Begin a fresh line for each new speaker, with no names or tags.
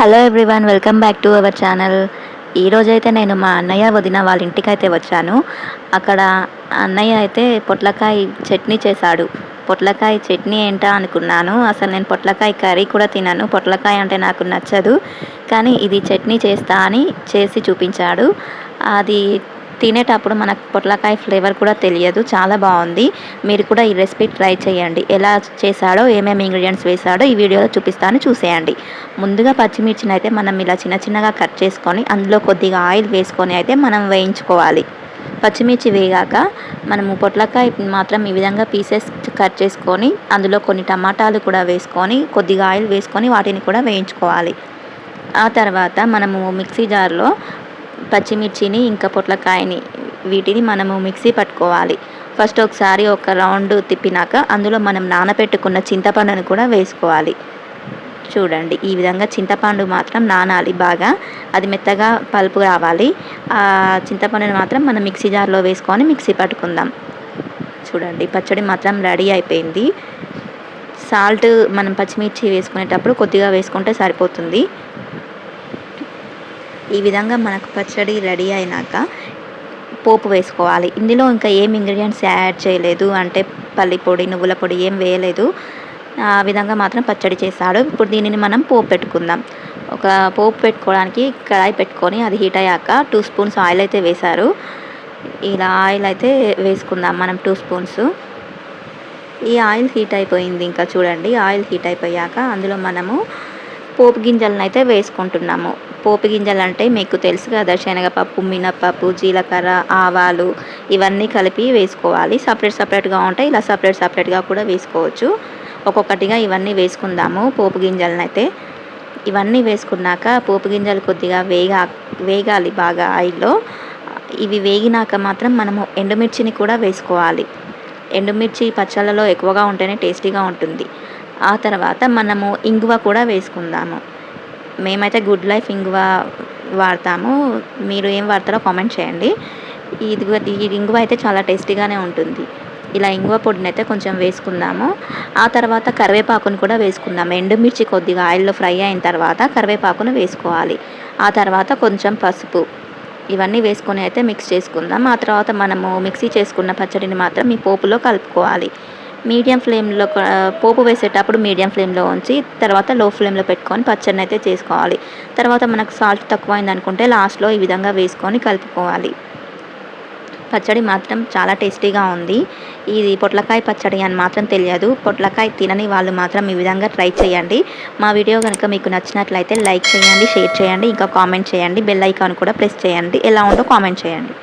Hello everyone welcome back to our channel ఈరోజైతే నేను మా అన్నయ్య వదిన వాళ్ళ ఇంటికి అయితే వచ్చాను. అక్కడ అన్నయ్య అయితే పొట్లకాయ చట్నీ చేశాడు. పొట్లకాయ చట్నీ ఏంటా అనుకున్నాను. అసలు నేను పొట్లకాయ కర్రీ కూడా తినను. పొట్లకాయ అంటే నాకు నచ్చదు. కానీ ఇది చట్నీ చేస్తా అని చేసి చూపించాడు. అది తినేటప్పుడు మనకు పొట్లకాయ ఫ్లేవర్ కూడా తెలియదు. చాలా బాగుంది. మీరు కూడా ఈ రెసిపీ ట్రై చేయండి. ఎలా చేశాడో ఏమేమి ఇంగ్రీడియంట్స్ వేశాడో ఈ వీడియోలో చూపిస్తాను. చూసేయండి. ముందుగా పచ్చిమిర్చిని అయితే మనం ఇలా చిన్న చిన్నగా కట్ చేసుకొని అందులో కొద్దిగా ఆయిల్ వేసుకొని అయితే మనం వేయించుకోవాలి. పచ్చిమిర్చి వేగాక మనము పొట్లకాయ మాత్రం ఈ విధంగా పీసెస్ కట్ చేసుకొని అందులో కొన్ని టమాటాలు కూడా వేసుకొని కొద్దిగా ఆయిల్ వేసుకొని వాటిని కూడా వేయించుకోవాలి. ఆ తర్వాత మనము మిక్సీ జార్లో పచ్చిమిర్చిని ఇంకా పొట్లకాయని వీటిని మనము మిక్సీ పట్టుకోవాలి. ఫస్ట్ ఒకసారి ఒక రౌండ్ తిప్పినాక అందులో మనం నానబెట్టుకున్న చింతపండును కూడా వేసుకోవాలి. చూడండి ఈ విధంగా చింతపండు మాత్రం నానాలి బాగా. అది మెత్తగా పలుపు రావాలి. ఆ చింతపండుని మాత్రం మనం మిక్సీ జార్లో వేసుకొని మిక్సీ పట్టుకుందాం. చూడండి పచ్చడి మాత్రం రెడీ అయిపోయింది. సాల్ట్ మనం పచ్చిమిర్చి వేసుకునేటప్పుడు కొద్దిగా వేసుకుంటే సరిపోతుంది. ఈ విధంగా మనకు పచ్చడి రెడీ అయినాక పోపు వేసుకోవాలి. ఇందులో ఇంకా ఏం ఇంగ్రీడియంట్స్ యాడ్ చేయలేదు. అంటే పల్లి పొడి నువ్వుల పొడి ఏం వేయలేదు. ఆ విధంగా మాత్రం పచ్చడి చేశాడు. ఇప్పుడు దీనిని మనం పోపు పెట్టుకుందాం. ఒక పోపు పెట్టుకోవడానికి కడాయి పెట్టుకొని అది హీట్ అయ్యాక టూ స్పూన్స్ ఆయిల్ అయితే వేశారు. ఇలా ఆయిల్ అయితే వేసుకుందాం మనం టూ స్పూన్స్. ఈ ఆయిల్ హీట్ అయిపోయింది ఇంకా చూడండి. ఆయిల్ హీట్ అయిపోయాక అందులో మనము పోపు గింజలను అయితే వేసుకుంటున్నాము. పోపు గింజలు అంటే మీకు తెలుసు కదా శనగపప్పు మినపప్పు జీలకర్ర ఆవాలు ఇవన్నీ కలిపి వేసుకోవాలి. సపరేట్ సపరేట్గా ఉంటాయి ఇలా సపరేట్ సపరేట్గా కూడా వేసుకోవచ్చు. ఒక్కొక్కటిగా ఇవన్నీ వేసుకుందాము పోపు గింజలను అయితే ఇవన్నీ వేసుకున్నాక పోపు గింజలు కొద్దిగా వేగా వేగాలి బాగా ఆయిల్లో. ఇవి వేగినాక మాత్రం మనము ఎండుమిర్చిని కూడా వేసుకోవాలి. ఎండుమిర్చి పచ్చళ్ళలో ఎక్కువగా ఉంటేనే టేస్టీగా ఉంటుంది. ఆ తర్వాత మనము ఇంగువ కూడా వేసుకుందాము. మేమైతే గుడ్ లైఫ్ ఇంగువ వాడతాము. మీరు ఏం వాడతారో కామెంట్ చేయండి. ఇది ఈ ఇంగువ అయితే చాలా టేస్టీగానే ఉంటుంది. ఇలా ఇంగువ పొడిని అయితే కొంచెం వేసుకుందాము. ఆ తర్వాత కరివేపాకును కూడా వేసుకుందాం ఎండుమిర్చి కొద్దిగా ఆయిల్లో ఫ్రై అయిన తర్వాత కరివేపాకును వేసుకోవాలి. ఆ తర్వాత కొంచెం పసుపు. ఇవన్నీ వేసుకొని అయితే మిక్స్ చేసుకుందాం. ఆ తర్వాత మనము మిక్సీ చేసుకున్న పచ్చడిని మాత్రం ఈ పోపులో కలుపుకోవాలి. మీడియం ఫ్లేమ్లో పోపు వేసేటప్పుడు మీడియం ఫ్లేమ్లో ఉంచి తర్వాత లో ఫ్లేమ్లో పెట్టుకొని పచ్చడిని అయితే చేసుకోవాలి. తర్వాత మనకు సాల్ట్ తక్కువైంది అనుకుంటే లాస్ట్లో ఈ విధంగా వేసుకొని కలుపుకోవాలి. పచ్చడి మాత్రం చాలా టేస్టీగా ఉంది. ఇది పొట్లకాయ పచ్చడి అని మాత్రం తెలియదు. పొట్లకాయ తినని వాళ్ళు మాత్రం ఈ విధంగా ట్రై చేయండి. మా వీడియో కనుక మీకు నచ్చినట్లయితే లైక్ చేయండి షేర్ చేయండి ఇంకా కామెంట్ చేయండి. బెల్ ఐకాన్ కూడా ప్రెస్ చేయండి. ఎలా ఉందో కామెంట్ చేయండి.